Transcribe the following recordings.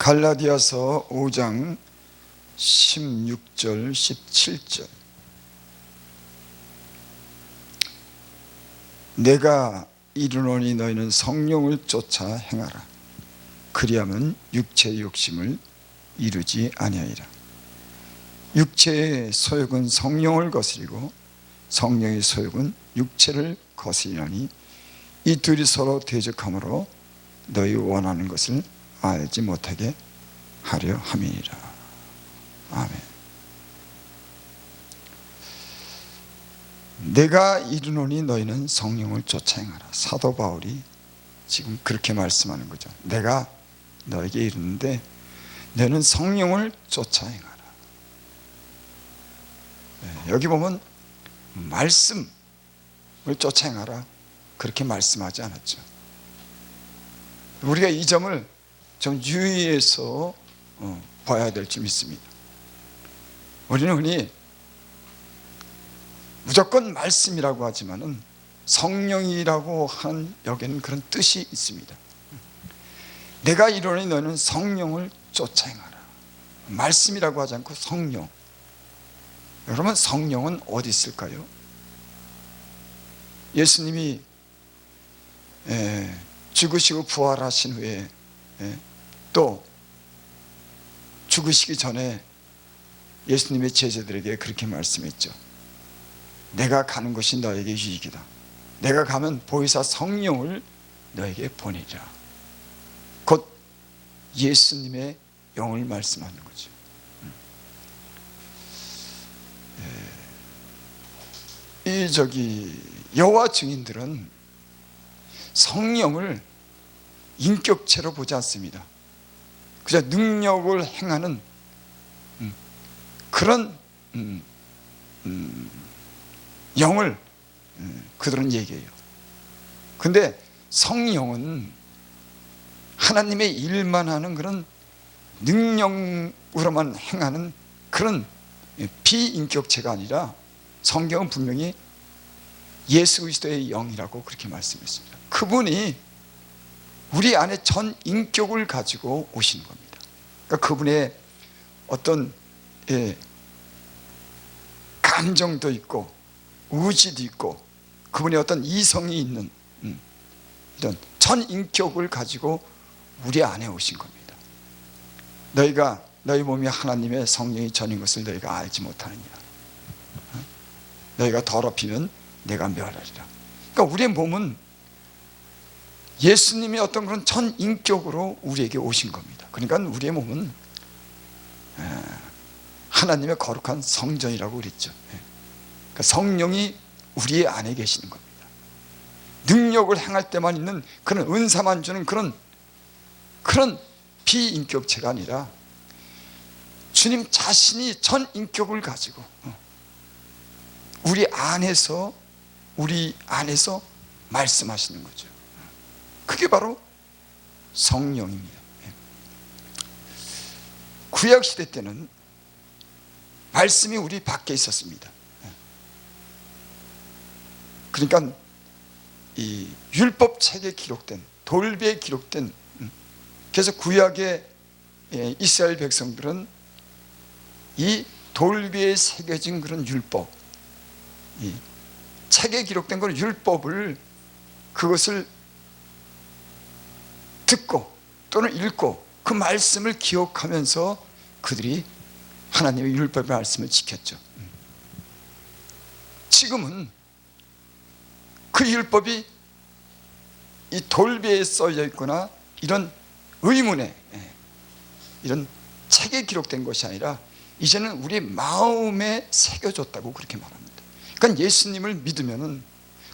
갈라디아서 5장 16절 17절. 내가 이르노니 너희는 성령을 쫓아 행하라. 그리하면 육체의 욕심을 이루지 아니하리라. 육체의 소욕은 성령을 거스리고 성령의 소욕은 육체를 거스리나니 이 둘이 서로 대적하므로 너희 원하는 것을 알지 못하게 하려 함이니라. 아멘. 내가 이르노니 너희는 성령을 쫓아 행하라. 사도 바울이 지금 그렇게 말씀하는 거죠. 내가 너에게 이르는데 너는 성령을 쫓아 행하라. 네, 여기 보면 말씀을 쫓아 행하라. 그렇게 말씀하지 않았죠. 우리가 이 점을 좀 유의해서 어, 봐야 될줄 믿습니다 우리는 흔히 무조건 말씀이라고 하지만은 성령이라고 한 여기는 그런 뜻이 있습니다. 내가 이러니 너는 성령을 쫓아 행하라. 말씀이라고 하지 않고 성령. 여러분 성령은 어디 있을까요? 예수님이 에, 죽으시고 부활하신 후에 에, 또 죽으시기 전에 예수님의 제자들에게 그렇게 말씀했죠. 내가 가는 것이 너에게 유익이다. 내가 가면 보혜사 성령을 너에게 보내리라. 곧 예수님의 영을 말씀하는 거죠. 예. 이 저기 여호와 증인들은 성령을 인격체로 보지 않습니다. 그저 능력을 행하는 음, 그런 음, 음, 영을 음, 그들은 얘기해요. 근데 성령은 하나님의 일만 하는 그런 능력으로만 행하는 그런 비인격체가 아니라 성경은 분명히 예수 그리스도의 영이라고 그렇게 말씀했습니다. 그분이 우리 안에 전 인격을 가지고 오시는 겁니다. 그러니까 그분의 어떤 예, 감정도 있고 의지도 있고 그분의 어떤 이성이 있는 음, 이런 전 인격을 가지고 우리 안에 오신 겁니다. 너희가 너희 몸이 하나님의 성령이 전인 것을 너희가 알지 못하느냐? 어? 너희가 더럽히면 내가 멸하리라. 그러니까 우리의 몸은 예수님의 어떤 그런 전 인격으로 우리에게 오신 겁니다. 그러니까 우리의 몸은 하나님의 거룩한 성전이라고 그랬죠. 그러니까 성령이 우리 안에 계시는 겁니다. 능력을 행할 때만 있는 그런 은사만 주는 그런 그런 비인격체가 아니라 주님 자신이 전 인격을 가지고 어, 우리 안에서 우리 안에서 말씀하시는 거죠. 그게 바로 성령입니다. 예. 구약 시대 때는 말씀이 우리 밖에 있었습니다. 그러니까 이 율법 책에 기록된 돌비에 기록된 음, 그래서 구약의 예, 이스라엘 백성들은 이 돌비에 새겨진 그런 율법 이 책에 기록된 그런 율법을 그것을 듣고 또는 읽고 그 말씀을 기억하면서 그들이 하나님의 율법의 말씀을 지켰죠. 음. 지금은 그 율법이 이 돌배에 써져 있거나 이런 의문에 예, 이런 책에 기록된 것이 아니라 이제는 우리 마음에 새겨졌다고 그렇게 말합니다. 그러니까 예수님을 믿으면은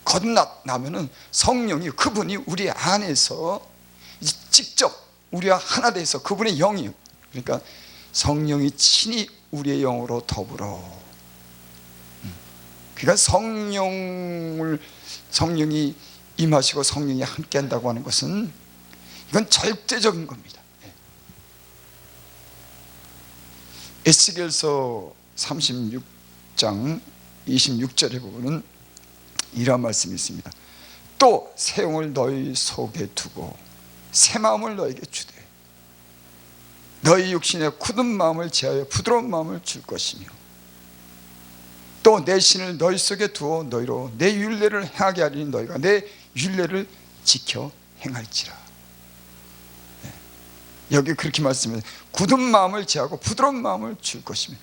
거듭나면은 성령이 그분이 우리 안에서 직접 우리와 하나 돼서 그분의 영이 그러니까 성령이 친히 우리의 영으로 더불어 음. 그러니까 성령을 성령이 임하시고 성령이 함께 한다고 하는 것은 이건 절대적인 겁니다. 예. 에스겔서 36장 26절에 보면 이러한 말씀이 있습니다. 또새 영을 너희 속에 두고 새 마음을 너에게 주되 너희 육신에 굳은 마음을 제하여 부드러운 마음을 줄 것이며 또 내 신을 너희 속에 두어 너희로 내 율례를 행하게 하리니 너희가 내 율례를 지켜 행할지라. 네. 여기 그렇게 말씀해 굳은 마음을 제하고 부드러운 마음을 줄 것이며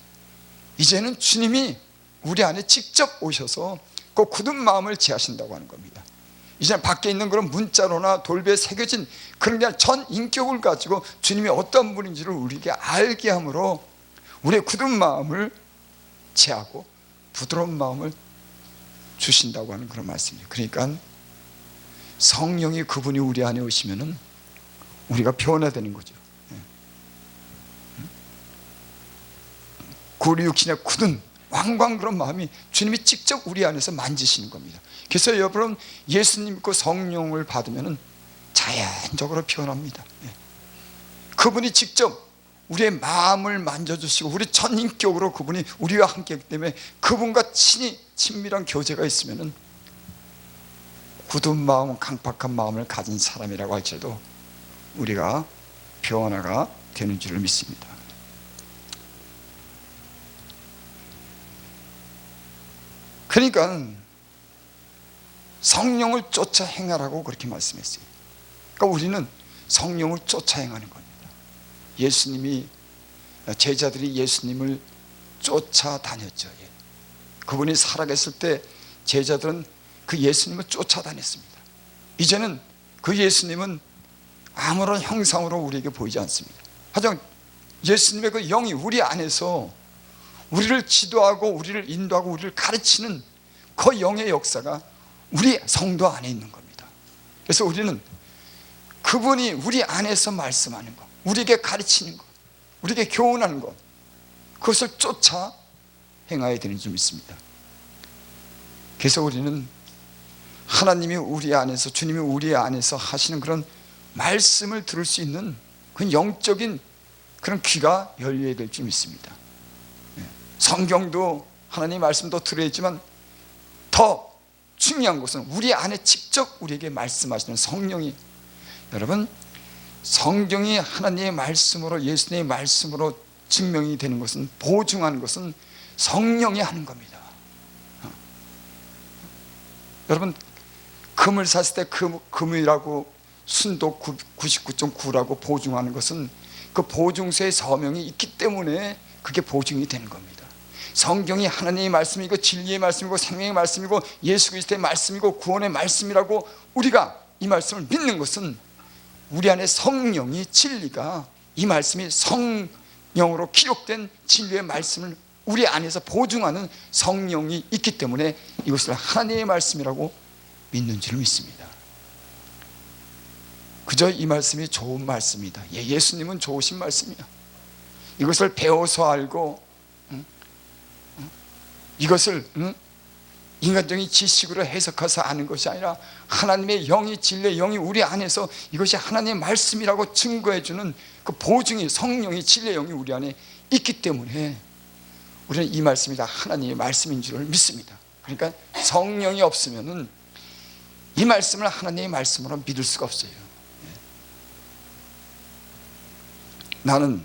이제는 주님이 우리 안에 직접 오셔서 그 굳은 마음을 제하신다고 하는 겁니다 이제는 밖에 있는 그런 문자로나 돌배에 새겨진 그런 게 아니라 전 인격을 가지고 주님이 어떤 분인지를 우리에게 알게 함으로 우리의 굳은 마음을 제하고 부드러운 마음을 주신다고 하는 그런 말씀이에요. 그러니까 성령이 그분이 우리 안에 오시면은 우리가 변화되는 거죠. 예. 구리 육신의 굳은 왕광 그런 마음이 주님이 직접 우리 안에서 만지시는 겁니다. 그래서 여러분 예수님 그 성령을 받으면 자연적으로 변합니다. 예. 그분이 직접 우리의 마음을 만져주시고 우리 전인격으로 그분이 우리와 함께 했기 때문에 그분과 친히 친밀한 교제가 있으면 굳은 마음 강팍한 마음을 가진 사람이라고 할지라도 우리가 변화가 되는 줄을 믿습니다 그러니까 성령을 쫓아 행하라고 그렇게 말씀했어요. 그러니까 우리는 성령을 쫓아 행하는 겁니다. 예수님이 제자들이 예수님을 쫓아다녔죠. 예. 그분이 살아계실 때 제자들은 그 예수님을 쫓아다녔습니다. 이제는 그 예수님은 아무런 형상으로 우리에게 보이지 않습니다. 하지만 예수님의 그 영이 우리 안에서 우리를 지도하고 우리를 인도하고 우리를 가르치는 그 영의 역사가 우리 성도 안에 있는 겁니다 그래서 우리는 그분이 우리 안에서 말씀하는 것 우리에게 가르치는 것 우리에게 교훈하는 것 그것을 쫓아 행하여야 되는 줄 믿습니다 그래서 우리는 하나님이 우리 안에서 주님이 우리 안에서 하시는 그런 말씀을 들을 수 있는 그 영적인 그런 귀가 열려야 될 줄 믿습니다 예. 성경도 하나님 말씀도 들어야지만 더 중요한 것은 우리 안에 직접 우리에게 말씀하시는 성령이. 여러분 성경이 하나님의 말씀으로 예수님의 말씀으로 증명이 되는 것은 보증하는 것은 성령이 하는 겁니다. 어. 여러분 금을 샀을 때 금, 금이라고 순도 99.9라고 보증하는 것은 그 보증서의 서명이 있기 때문에 그게 보증이 되는 겁니다 성경이 하나님의 말씀이고 진리의 말씀이고 생명의 말씀이고 예수 그리스도의 말씀이고 구원의 말씀이라고 우리가 이 말씀을 믿는 것은 우리 안에 성령이 진리가 이 말씀이 성령으로 기록된 진리의 말씀을 우리 안에서 보증하는 성령이 있기 때문에 이것을 하나님의 말씀이라고 믿는 줄 믿습니다 그저 이 말씀이 좋은 말씀이다 예, 예수님은 좋으신 말씀이야 이것을 배워서 알고? 이것을 응? 인간적인 지식으로 해석해서 아는 것이 아니라 하나님의 영이 진리의 영이 우리 안에서 이것이 하나님의 말씀이라고 증거해 주는 그 보증이 성령이 진리의 영이 우리 안에 있기 때문에 우리는 이 말씀이 다 하나님의 말씀인 줄을 믿습니다 그러니까 성령이 없으면 이 말씀을 하나님의 말씀으로 믿을 수가 없어요 나는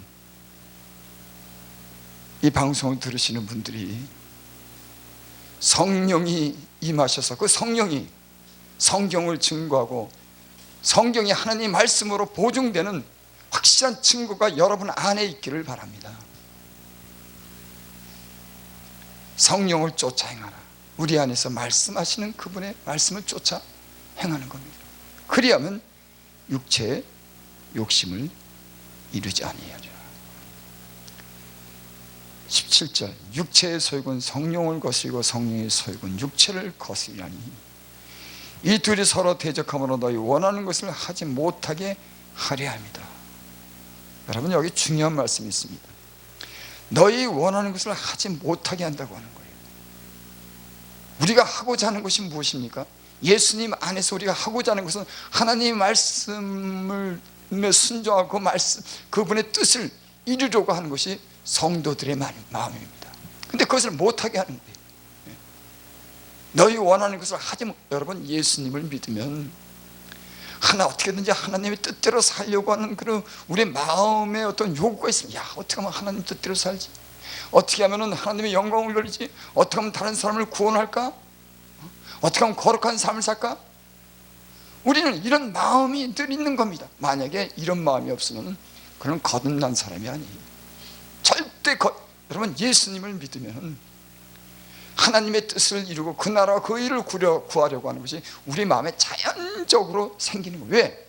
이 방송을 들으시는 분들이 성령이 임하셔서 그 성령이 성경을 증거하고 성경이 하나님 말씀으로 보증되는 확실한 증거가 여러분 안에 있기를 바랍니다. 성령을 쫓아 행하라. 우리 안에서 말씀하시는 그분의 말씀을 쫓아 행하는 겁니다. 그리하면 육체의 욕심을 이루지 아니하리라 17절 육체의 소욕은 성령을 거스리고 성령의 소욕은 육체를 거스리라니. 이 둘이 서로 대적함으로 너희 원하는 것을 하지 못하게 하려 합니다. 여러분 여기 중요한 말씀이 있습니다. 너희 원하는 것을 하지 못하게 한다고 하는 거예요. 우리가 하고자 하는 것이 무엇입니까? 예수님 안에서 우리가 하고자 하는 것은 하나님의 말씀을 순종하고 그 말씀, 그분의 뜻을 이루려고 하는 것이 성도들의 마음입니다. 근데 그것을 못하게 하는 거예요 너희 원하는 것을 하지 못 여러분 예수님을 믿으면 하나 어떻게든지 하나님의 뜻대로 살려고 하는 그런 우리 마음의 어떤 요구가 있으면 야 어떻게 하면 하나님 뜻대로 살지? 어떻게 하면 하나님의 영광을 돌리지? 어떻게 하면 다른 사람을 구원할까? 어떻게 하면 거룩한 삶을 살까? 우리는 이런 마음이 늘 있는 겁니다. 만약에 이런 마음이 없으면 그는 거듭난 사람이 아니에요 절대 거, 여러분 예수님을 믿으면 하나님의 뜻을 이루고 그 나라 그 일을 구려, 구하려고 하는 것이 우리 마음에 자연적으로 생기는 거예요 왜?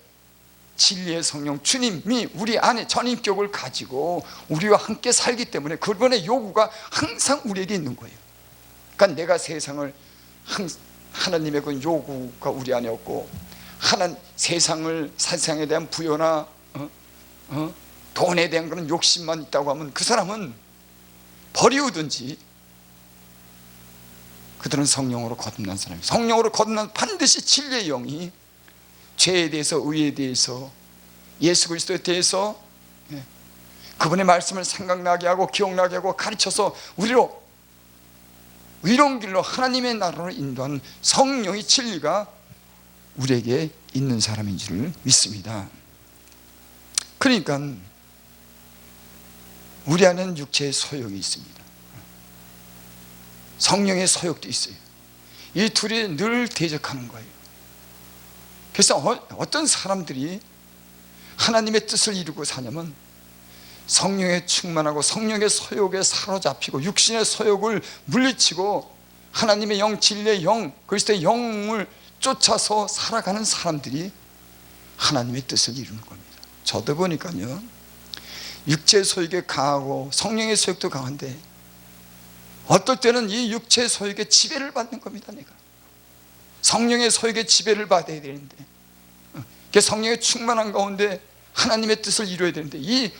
진리의 성령 주님이 우리 안에 전인격을 가지고 우리와 함께 살기 때문에 그분의 요구가 항상 우리에게 있는 거예요 그러니까 내가 세상을 항, 하나님의 그 요구가 우리 안에 없고 하나 세상을 세상에 대한 부여나 어? 어? 돈에 대한 그런 욕심만 있다고 하면 그 사람은 버리우든지 그들은 성령으로 거듭난 사람이 성령으로 거듭난 반드시 진리의 영이 죄에 대해서 의에 대해서 예수 그리스도에 대해서 예, 그분의 말씀을 생각나게 하고 기억나게 하고 가르쳐서 우리로 의로운 길로 하나님의 나라로 인도한 성령의 진리가 우리에게 있는 사람인 줄을 믿습니다. 그러니까 우리 안에는 육체의 소욕이 있습니다. 성령의 소욕도 있어요. 이 둘이 늘 대적하는 거예요. 그래서 어- 어떤 사람들이 하나님의 뜻을 이루고 사냐면 성령에 충만하고 성령의 소욕에 사로잡히고 육신의 소욕을 물리치고 하나님의 영 진리의 영 그리스도의 영을 쫓아서 살아가는 사람들이 하나님의 뜻을 이루는 겁니다. 저도 보니까요 육체의 소욕에 강하고 성령의 소욕도 강한데 어떨 때는 이 육체의 소욕에 지배를 받는 겁니다 내가. 성령의 소욕에 지배를 받아야 되는데. 그 성령의 충만한 가운데 하나님의 뜻을 이루어야 되는데 이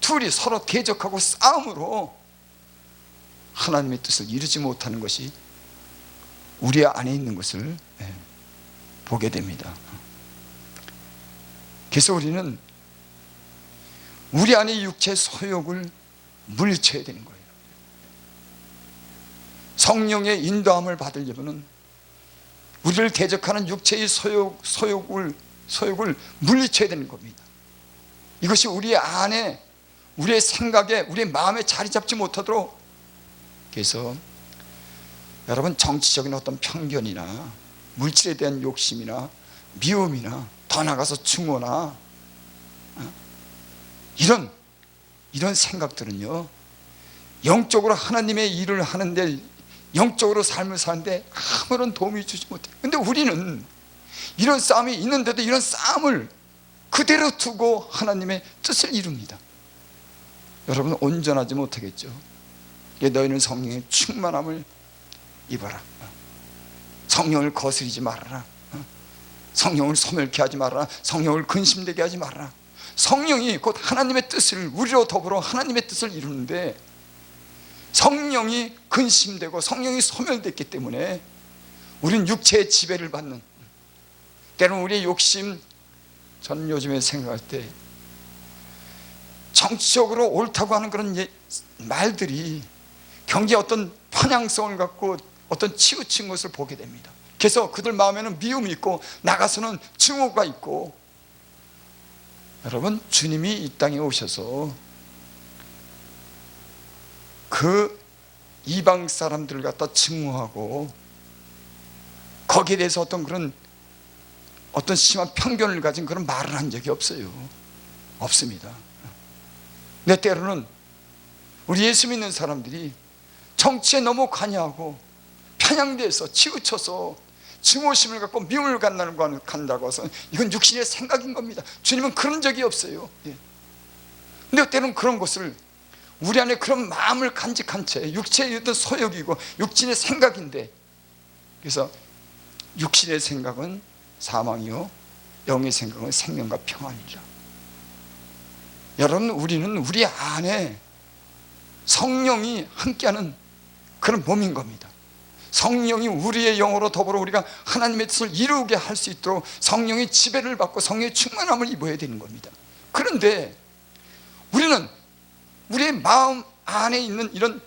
둘이 서로 대적하고 싸움으로 하나님의 뜻을 이루지 못하는 것이 우리 안에 있는 것을 예, 보게 됩니다. 그래서 우리는 우리 안에 육체 소욕을 물리쳐야 되는 거예요 성령의 인도함을 받으려면 우리를 대적하는 육체의 소욕, 소욕을, 소욕을 물리쳐야 되는 겁니다 이것이 우리 안에 우리의 생각에 우리의 마음에 자리 잡지 못하도록 그래서 여러분 정치적인 어떤 편견이나 물질에 대한 욕심이나 미움이나 더 나가서 증오나 어? 이런 이런 생각들은요 영적으로 하나님의 일을 하는데 영적으로 삶을 사는데 아무런 도움이 주지 못해요 근데 우리는 이런 싸움이 있는데도 이런 싸움을 그대로 두고 하나님의 뜻을 이룹니다. 여러분 온전하지 못하겠죠? 예, 너희는 성령의 충만함을 입어라. 성령을 거스리지 말아라. 성령을 소멸케 하지 말아라. 성령을 근심되게 하지 말아라 성령이 곧 하나님의 뜻을 우리로 더불어 하나님의 뜻을 이루는데 성령이 근심되고 성령이 소멸됐기 때문에 우리는 육체의 지배를 받는 때로는 우리의 욕심 저는 요즘에 생각할 때 정치적으로 옳다고 하는 그런 예- 말들이 경기에 어떤 편향성을 갖고 어떤 치우친 것을 보게 됩니다. 그래서 그들 마음에는 미움이 있고 나가서는 증오가 있고 여러분 주님이 이 땅에 오셔서 그 이방 사람들을 갖다 증오하고 거기에 대해서 어떤 그런 어떤 심한 편견을 가진 그런 말을 한 적이 없어요. 없습니다. 근데 때로는 우리 예수 믿는 사람들이 정치에 너무 관여하고 편향돼서 치우쳐서 증오심을 갖고 미움을 갖는 거 간다고 해서 이건 육신의 생각인 겁니다. 주님은 그런 적이 없어요. 예. 근데 때로는 그런 것을 우리 안에 그런 마음을 간직한 채 육체의 어떤 소욕이고 육신의 생각인데 그래서 육신의 생각은 사망이요 영의 생각은 생명과 평안이라 여러분 우리는 우리 안에 성령이 함께하는 그런 몸인 겁니다 성령이 우리의 영으로 더불어 우리가 하나님의 뜻을 이루게 할 수 있도록 성령의 지배를 받고 성령의 충만함을 입어야 되는 겁니다. 그런데 우리는 우리의 마음 안에 있는 이런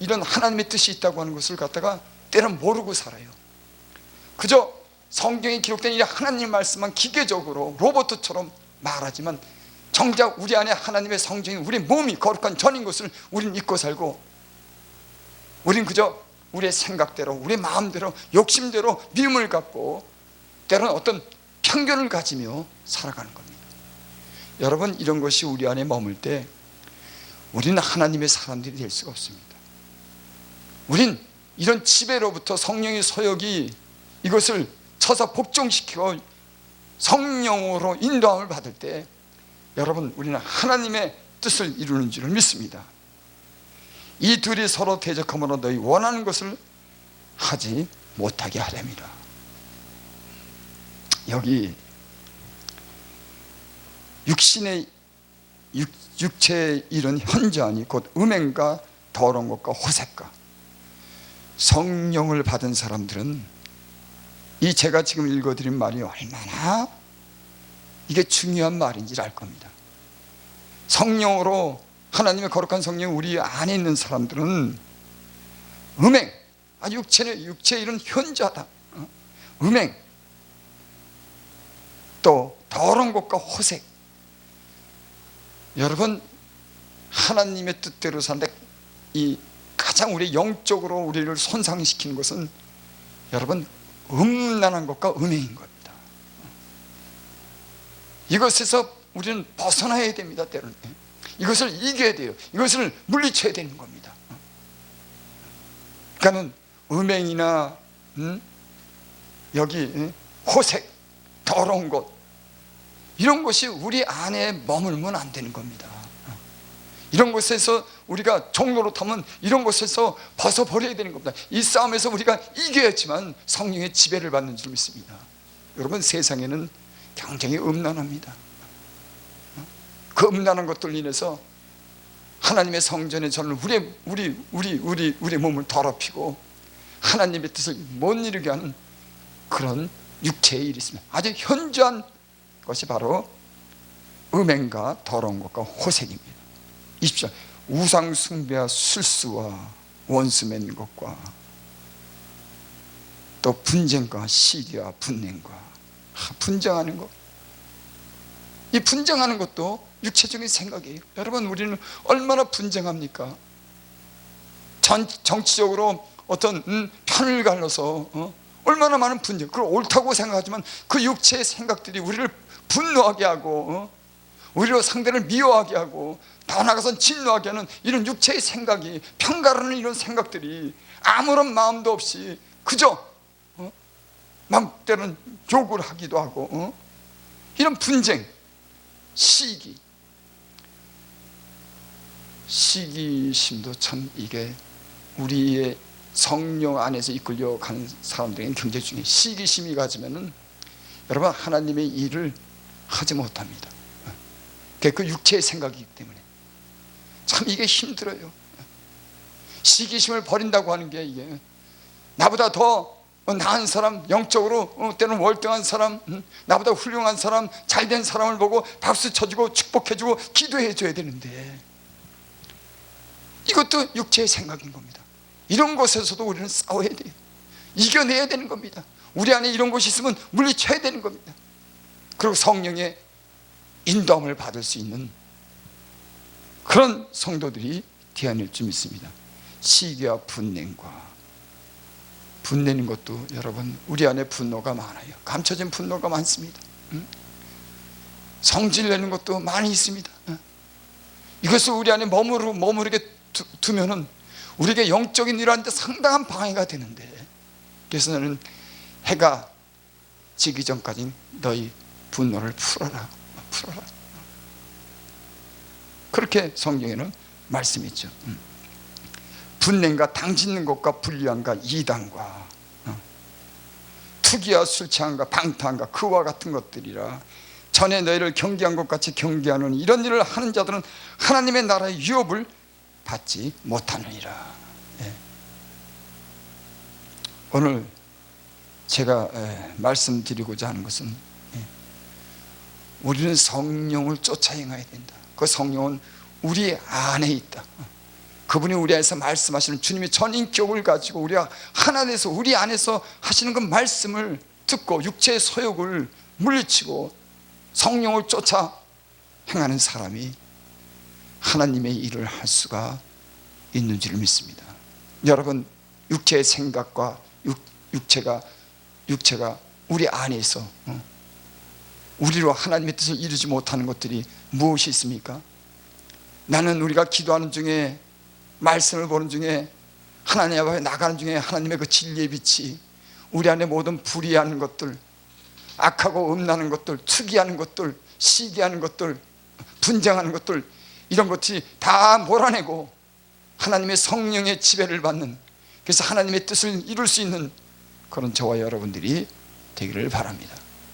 이런 하나님의 뜻이 있다고 하는 것을 갖다가 때는 모르고 살아요. 그저 성경에 기록된 이 하나님 말씀만 기계적으로 로봇처럼 말하지만 정작 우리 안에 하나님의 성경이 우리 몸이 거룩한 전인 것을 우린 잊고 살고 우린 그저 우리의 생각대로 우리 마음대로 욕심대로 미움을 갖고 때로는 어떤 편견을 가지며 살아가는 겁니다. 여러분 이런 것이 우리 안에 머물 때 우리는 하나님의 사람들이 될 수가 없습니다. 우린 이런 지배로부터 성령의 서역이 이것을 쳐서 복종시키고 성령으로 인도함을 받을 때 여러분 우리는 하나님의 뜻을 이루는 줄을 믿습니다 이 둘이 서로 대적함으로 너희 원하는 것을 하지 못하게 하렵니다. 여기 육신의 육, 육체의 일은 현저하니 곧 음행과 더러운 것과 호색과 성령을 받은 사람들은 이 제가 지금 읽어드린 말이 얼마나 이게 중요한 말인지 알 겁니다. 성령으로 하나님의 거룩한 성령 우리 안에 있는 사람들은 음행. 아 육체는 육체 일은 현저하다. 어? 음행. 또 더러운 것과 호색. 여러분 하나님의 뜻대로 사는데 이 가장 우리 영적으로 우리를 손상시키는 것은 여러분 음란한 것과 음행인 겁니다. 이것에서 우리는 벗어나야 됩니다 때로는 이것을 이겨야 돼요. 이것을 물리쳐야 되는 겁니다. 그러니까는 음행이나 음? 여기 호색 더러운 것 이런 것이 우리 안에 머물면 안 되는 겁니다. 이런 것에서 우리가 종로로 타면 이런 것에서 벗어버려야 되는 겁니다. 이 싸움에서 우리가 이겨야지만 성령의 지배를 받는 줄 믿습니다. 여러분 세상에는 굉장히 음란합니다 그 음란한 것들 인해서 하나님의 성전에 저는 우리 우리 우리 우리 우리 몸을 더럽히고 하나님의 뜻을 못 이루게 하는 그런 육체의 일이 있습니다 아주 현저한 것이 바로 음행과 더러운 것과 호색입니다 20절 우상 숭배와 술수와 원수 맺는 것과 또 분쟁과 시기와 분냉과 분쟁하는 것. 이 분쟁하는 것도 육체적인 생각이에요. 여러분 우리는 얼마나 분쟁합니까? 전, 정치적으로 어떤 음, 편을 갈라서 어? 얼마나 많은 분쟁. 그걸 옳다고 생각하지만 그 육체의 생각들이 우리를 분노하게 하고 어? 오히려 상대를 미워하게 하고 더 나아가서 진노하게 하는 이런 육체의 생각이 평가하는 이런 생각들이 아무런 마음도 없이 그저 어? 막 때는 욕을 하기도 하고 어? 이런 분쟁 시기. 시기심도 참 이게 우리의 성령 안에서 이끌려 가는 사람들에게는 굉장히 중요해요. 시기심이 가지면은 여러분 하나님의 일을 하지 못합니다. 그 육체의 생각이기 때문에. 참 이게 힘들어요. 시기심을 버린다고 하는 게 이게 나보다 더 나은 사람 영적으로 어, 때는 월등한 사람 음, 나보다 훌륭한 사람 잘된 사람을 보고 박수 쳐주고 축복해주고 기도해줘야 되는데 이것도 육체의 생각인 겁니다. 이런 것에서도 우리는 싸워야 돼요. 이겨내야 되는 겁니다. 우리 안에 이런 것이 있으면 물리쳐야 되는 겁니다. 그리고 성령의 인도함을 받을 수 있는 그런 성도들이 되어낼 줄 믿습니다. 시기와 분냉과 분내는 것도 여러분 우리 안에 분노가 많아요. 감춰진 분노가 많습니다. 성질 내는 것도 많이 있습니다. 이것을 우리 안에 머무르, 머무르게 두, 두면은 우리에게 영적인 일하는데 상당한 방해가 되는데 그래서 나는 해가 지기 전까지 너희 분노를 풀어라. 풀어라. 그렇게 성경에는 말씀있죠 분냉과 당짓는 것과 불리함과 이단과 어, 투기와 술 취함과 방탕과 그와 같은 것들이라 전에 너희를 경계한 것 같이 경계하는 이런 일을 하는 자들은 하나님의 나라의 유업을 받지 못하느니라 예. 오늘 제가 예, 말씀드리고자 하는 것은 예. 우리는 성령을 쫓아 행해야 된다 그 성령은 우리 안에 있다 그분이 우리 안에서 말씀하시는 주님의 전인격을 가지고 우리가 하나 돼서 우리 안에서 하시는 그 말씀을 듣고 육체의 소욕을 물리치고 성령을 쫓아 행하는 사람이 하나님의 일을 할 수가 있는 줄 믿습니다. 여러분 육체의 생각과 육, 육체가 육체가 우리 안에서 어, 우리로 하나님의 뜻을 이루지 못하는 것들이 무엇이 있습니까? 나는 우리가 기도하는 중에 말씀을 보는 중에 하나님 앞에 나가는 중에 하나님의 그 진리의 빛이 우리 안에 모든 불의하는 것들 악하고 음란한 것들 특이하는 것들 시기하는 것들 분쟁하는 것들 이런 것들이 다 몰아내고 하나님의 성령의 지배를 받는 그래서 하나님의 뜻을 이룰 수 있는 그런 저와 여러분들이 되기를 바랍니다